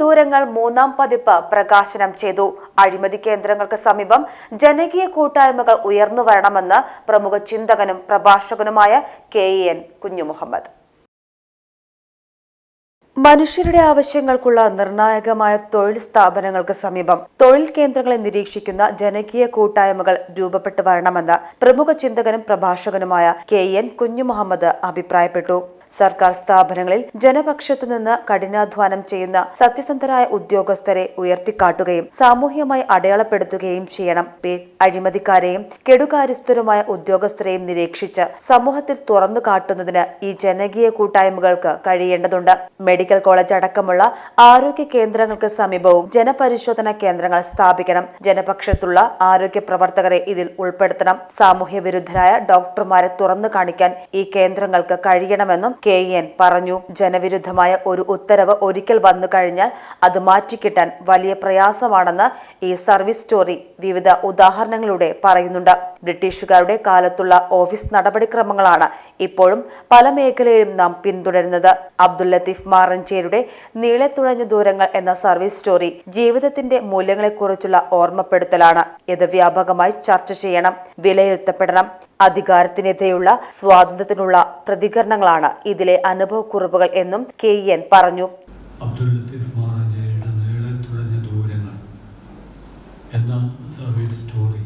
ദൂരങ്ങൾ മൂന്നാം പതിപ്പ് പ്രകാശനം ചെയ്തു. അഴിമതി കേന്ദ്രങ്ങൾക്ക് സമീപം ജനകീയ കൂട്ടായ്മകൾ ഉയർന്നു വരണമെന്ന് പ്രമുഖ ചിന്തകനും പ്രഭാഷകനുമായ കെ എൻ കുഞ്ഞുമുഹമ്മദ്. മനുഷ്യരുടെ ആവശ്യങ്ങൾക്കുള്ള നിർണായകമായ തൊഴിൽ സ്ഥാപനങ്ങൾക്ക് സമീപം തൊഴിൽ കേന്ദ്രങ്ങളെ നിരീക്ഷിക്കുന്ന ജനകീയ കൂട്ടായ്മകൾ രൂപപ്പെട്ടു വരണമെന്ന് പ്രമുഖ ചിന്തകനും പ്രഭാഷകനുമായ കെ എൻ കുഞ്ഞുമുഹമ്മദ് അഭിപ്രായപ്പെട്ടു. സർക്കാർ സ്ഥാപനങ്ങളിൽ ജനപക്ഷത്തു നിന്ന് കഠിനാധ്വാനം ചെയ്യുന്ന സത്യസന്ധരായ ഉദ്യോഗസ്ഥരെ ഉയർത്തിക്കാട്ടുകയും സാമൂഹ്യമായി അടയാളപ്പെടുത്തുകയും ചെയ്യണം. പേ. അഴിമതിക്കാരെയും കെടുകാര്യസ്ഥരുമായ ഉദ്യോഗസ്ഥരെയും നിരീക്ഷിച്ച് സമൂഹത്തിൽ തുറന്നു കാട്ടുന്നതിന് ഈ ജനകീയ കൂട്ടായ്മകൾക്ക് കഴിയേണ്ടതുണ്ട്. മെഡിക്കൽ കോളേജ് അടക്കമുള്ള ആരോഗ്യ കേന്ദ്രങ്ങൾക്ക് സമീപവും ജനപരിശോധന കേന്ദ്രങ്ങൾ സ്ഥാപിക്കണം. ജനപക്ഷത്തുള്ള ആരോഗ്യ പ്രവർത്തകരെ ഇതിൽ ഉൾപ്പെടുത്തണം. സാമൂഹ്യ വിരുദ്ധരായ ഡോക്ടർമാരെ തുറന്നു കാണിക്കാൻ ഈ കേന്ദ്രങ്ങൾക്ക് കഴിയണമെന്നും കെ. എൻ. പറഞ്ഞു. ജനവിരുദ്ധമായ ഒരു ഉത്തരവ് ഒരിക്കൽ വന്നു കഴിഞ്ഞാൽ അത് മാറ്റിക്കിട്ടാൻ വലിയ പ്രയാസമാണെന്ന് ഈ സർവീസ് സ്റ്റോറി വിവിധ ഉദാഹരണങ്ങളിലൂടെ പറയുന്നുണ്ട്. ബ്രിട്ടീഷുകാരുടെ കാലത്തുള്ള ഓഫീസ് നടപടിക്രമങ്ങളാണ് ഇപ്പോഴും പല മേഖലയിലും നാം പിന്തുടരുന്നത്. അബ്ദുൽ ലത്തീഫ് മാറഞ്ചേരിയുടെ നീളെ തുഴഞ്ഞ ദൂരങ്ങൾ എന്ന സർവീസ് സ്റ്റോറി ജീവിതത്തിന്റെ മൂല്യങ്ങളെക്കുറിച്ചുള്ള ഓർമ്മപ്പെടുത്തലാണ്. ഇത് വ്യാപകമായി ചർച്ച ചെയ്യണം വിലയിരുത്തപ്പെടണം. അധികാരത്തിനെതിരെയുള്ള സ്വാതന്ത്ര്യത്തിനുള്ള പ്രതികരണങ്ങളാണ് ഇതിലെ അനുഭവക്കുറിപ്പുകൾ എന്നും കെ എൻ പറഞ്ഞു. അബ്ദുൽ ലത്തീഫ് മഹാരാജയുടെ നീളം തുഴഞ്ഞ ദൂരങ്ങൾ എന്ന സർവീസ് സ്റ്റോറി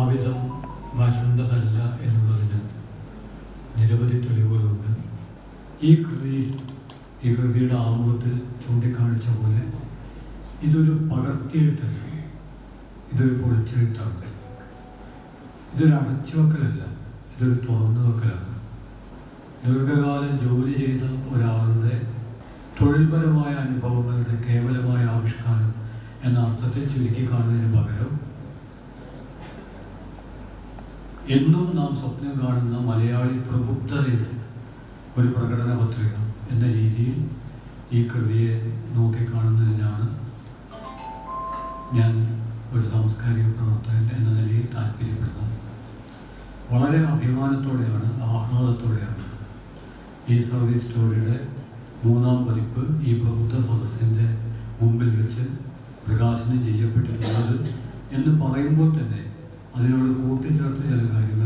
ആവിധം വരേണ്ടതല്ല എന്നുള്ളതിന് നിരവധി തെളിവുകളുണ്ട്. ഈ കൃതിയിൽ ഈ കൃതിയുടെ ആമുഖത്തിൽ ചൂണ്ടിക്കാണിച്ച പോലെ ഇതൊരു പകർത്തിയെഴുത്തല്ല. ഇതൊരു പൊളിച്ചെഴുത്താണ്. ഇതൊരു അടച്ചുവെക്കലല്ല. ഇതൊരു തുറന്നു വെക്കലാണ് ദീർഘകാലം ജോലി ചെയ്ത ഒരാളുടെ തൊഴിൽപരമായ അനുഭവങ്ങളുടെ കേവലമായ ആവിഷ്കാരം എന്ന അർത്ഥത്തിൽ ചുരുക്കി കാണുന്നതിന് പകരം എന്നും നാം സ്വപ്നം കാണുന്ന മലയാളി പ്രബുദ്ധതയുടെ ഒരു പ്രകടന പത്രിക എന്ന രീതിയിൽ ഈ കൃതിയെ നോക്കിക്കാണുന്നതിനാണ് ഞാൻ ഒരു സാംസ്കാരിക പ്രവർത്തകൻ എന്ന നിലയിൽ താല്പര്യപ്പെടുന്നത്. വളരെ അഭിമാനത്തോടെയാണ് ആഹ്ലാദത്തോടെയാണ്. ഈ സൗദി സ്റ്റോറിയുടെ മൂന്നാം പതിപ്പ് ഈ പ്രബുദ്ധ സദസ്സിന്റെ മുമ്പിൽ വെച്ച് പ്രകാശനം ചെയ്യപ്പെട്ടിട്ടുള്ളത് എന്ന് പറയുമ്പോൾ തന്നെ അതിനോട് കൂട്ടിച്ചേർത്ത് ചില കാര്യങ്ങൾ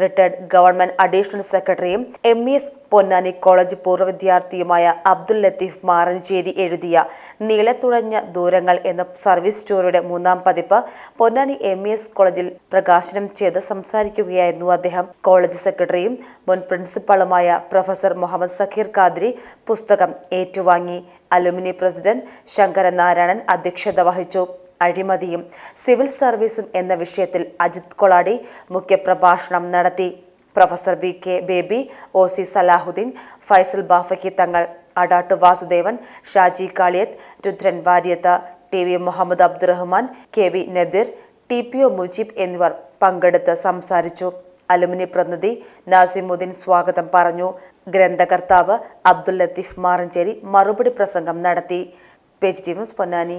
റിട്ടയർഡ് ഗവൺമെന്റ് അഡീഷണൽ സെക്രട്ടറിയും എം എസ് പൊന്നാനി കോളേജ് പൂർവ വിദ്യാർത്ഥിയുമായ അബ്ദുൽ ലത്തീഫ് മാറഞ്ചേരി എഴുതിയ നീളത്തുഴഞ്ഞ ദൂരങ്ങൾ എന്ന സർവീസ് സ്റ്റോറിയുടെ മൂന്നാം പതിപ്പ് പൊന്നാനി എം എസ് കോളേജിൽ പ്രകാശനം ചെയ്ത് സംസാരിക്കുകയായിരുന്നു അദ്ദേഹം. കോളേജ് സെക്രട്ടറിയും മുൻ പ്രിൻസിപ്പളുമായ പ്രൊഫസർ മുഹമ്മദ് സഖീർ ഖാദ്രി പുസ്തകം ഏറ്റുവാങ്ങി. അലുമിനി പ്രസിഡന്റ് ശങ്കരനാരായണൻ അധ്യക്ഷത വഹിച്ചു. അഴിമതിയും സിവിൽ സർവീസും എന്ന വിഷയത്തിൽ അജിത് കൊളാടി മുഖ്യപ്രഭാഷണം നടത്തി. Professor V K Baby O C Salahuddin Faisal Bafakhi Thangal Adatt Vasudevan Shaji Kaliyath Rudran Variath T V Muhammad Abdurahman K V Nadir T P O Mujeeb എന്നിവർ പങ്കെടുത്ത് സംസാരിച്ചു. അലുമിനി പ്രതിനിധി നാസിമുദ്ദീൻ സ്വാഗതം പറഞ്ഞു. ഗ്രന്ഥകർത്താവ് അബ്ദുൽ ലത്തീഫ് മാറഞ്ചേരി മറുപടി പ്രസംഗം നടത്തി. Page T Ponnani.